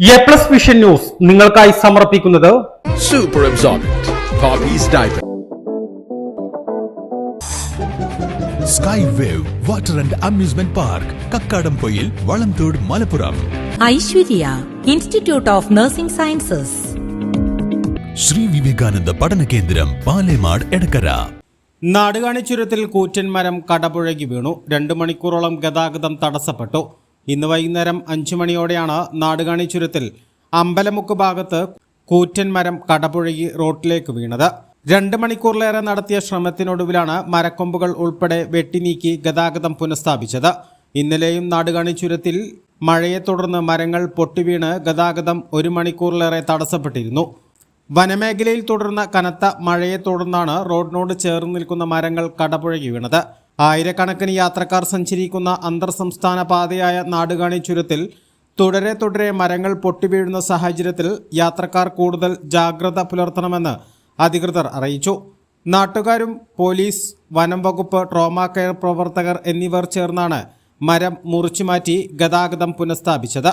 A plus vision news നിങ്ങൾക്കായി സമർപ്പിക്കുന്നത് super absorbent. Sky wave water and amusement park Kakkadampoyil Valamthode Malappuram Aishwarya institute of nursing sciences Sree Vivekananda പഠന കേന്ദ്രം പാലേമാട് എടക്കര നാടുകാണി ചുരത്തിൽ കൂറ്റൻ മരം കടപുഴകി വീണു. രണ്ടു മണിക്കൂറോളം ഗതാഗതം തടസ്സപ്പെട്ടു. ഇന്ന് വൈകുന്നേരം അഞ്ചു മണിയോടെയാണ് നാടുകാണി ചുരത്തിൽ അമ്പലമുക്ക് ഭാഗത്ത് കൂറ്റൻ മരം കടപുഴകി റോട്ടിലേക്ക് വീണത്. രണ്ട് മണിക്കൂറിലേറെ നടത്തിയ ശ്രമത്തിനൊടുവിലാണ് മരക്കൊമ്പുകൾ ഉൾപ്പെടെ വെട്ടിനീക്കി ഗതാഗതം പുനഃസ്ഥാപിച്ചത്. ഇന്നലെയും നാടുകാണി ചുരത്തിൽ മഴയെ തുടർന്ന് മരങ്ങൾ പൊട്ടിവീണ് ഗതാഗതം ഒരു മണിക്കൂറിലേറെ തടസ്സപ്പെട്ടിരുന്നു. വനമേഖലയിൽ തുടർന്ന കനത്ത മഴയെ തുടർന്നാണ് റോഡിനോട് ചേർന്ന് നിൽക്കുന്ന മരങ്ങൾ കടപുഴകി വീണത്. ആയിരക്കണക്കിന് യാത്രക്കാർ സഞ്ചരിക്കുന്ന അന്തർ സംസ്ഥാന പാതയായ നാടുകാണി ചുരത്തിൽ തുടരെ തുടരെ മരങ്ങൾ പൊട്ടിവീഴുന്ന സാഹചര്യത്തിൽ യാത്രക്കാർ കൂടുതൽ ജാഗ്രത പുലർത്തണമെന്ന് അധികൃതർ അറിയിച്ചു. നാട്ടുകാരും പോലീസ് വനം വകുപ്പ് ട്രോമ കെയർ പ്രവർത്തകർ എന്നിവർ ചേർന്നാണ് മരം മുറിച്ചുമാറ്റി ഗതാഗതം പുനഃസ്ഥാപിച്ചത്.